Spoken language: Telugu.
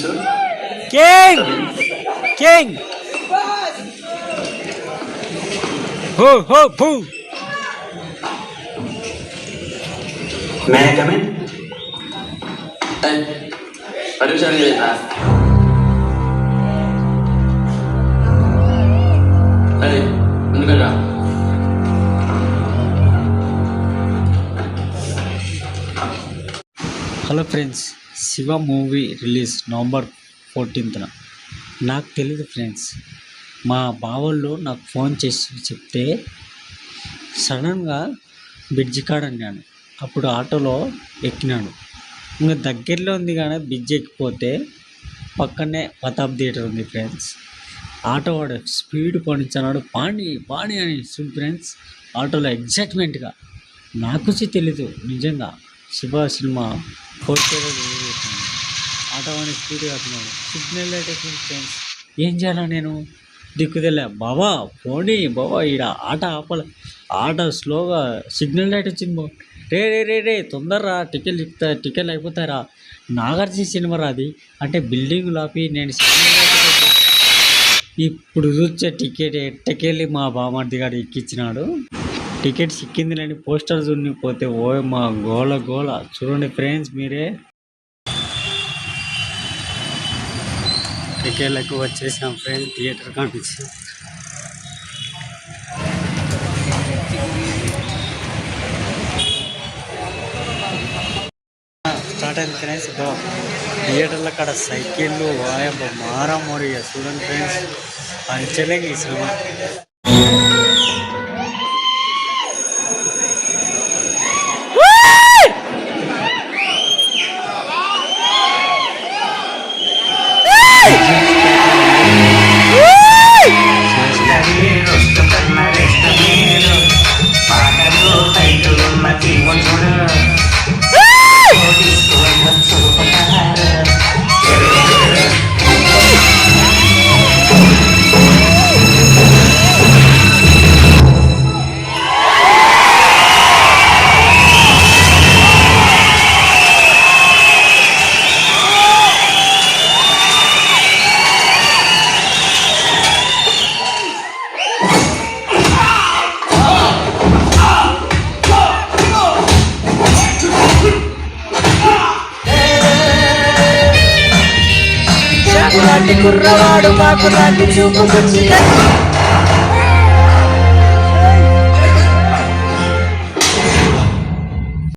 Indonesia? King! King! Ho, ho, ho! May I? Eh, baru saya lihat. Eh. Hello friends. Shiva movie release November ఫోర్టీన్త్న. నాకు తెలియదు ఫ్రెండ్స్. మా బావోళ్ళు నాకు ఫోన్ చేసి చెప్తే సడన్గా బ్రిడ్జి కాడ అన్నాను అప్పుడు ఆటోలో ఎక్కినాడు. ఇంకా దగ్గరలో ఉంది కానీ బ్రిడ్జ్ ఎక్కిపోతే పక్కనే ప్రతాప్ థియేటర్ ఉంది ఫ్రెండ్స్. ఆటో వాడు స్పీడ్ పండించాడు పాణి పాణి అని చూడు ఫ్రెండ్స్. ఆటోలో ఎగ్జైట్మెంట్గా. నాకు తెలీదు. నిజంగా. శివ సినిమా ఫోర్ చేసింది వాడిని స్పీడ్ కట్టున్నాడు సిగ్నల్ లైట్ ఎక్కింది ఫ్రెండ్స్ ఏం చేయాలా నేను దిక్కుదలే బావా పోనీ బావా ఈడ ఆట ఆపల. ఆట స్లోగా సిగ్నల్ లైట్ వచ్చింది బావ. రే రే రే రే తొందరరా టికెట్ ఇస్తా టికెట్ అయిపోతారా నాగార్జున సినిమా రాది అంటే బిల్డింగ్ లాపి నేను సిగ్నల్ లైట్ ఇప్పుడు చూసే టికెట్ ఎట్టకెళ్ళి మా బామర్ది గారు ఎక్కించినాడు. టికెట్ సిక్కింది లేని పోస్టర్ చూడని పోతే ఓ మా గోల గోల. చూడండి ఫ్రెండ్స్ మీరే. టికెట్లకు వచ్చేసాం ఫ్రెండ్స్ థియేటర్ కనిపించాం స్టార్ట్ అయింది ఫ్రెండ్స్ ఇప్పుడు థియేటర్లో కాడ సైకిళ్ళు వాయబ్బ మారా మోరి చూడండి ఫ్రెండ్స్ అంచెలకి ఈ సినిమా చాకులాంటి కుర్రవాడు మాకు లాంటి చూపు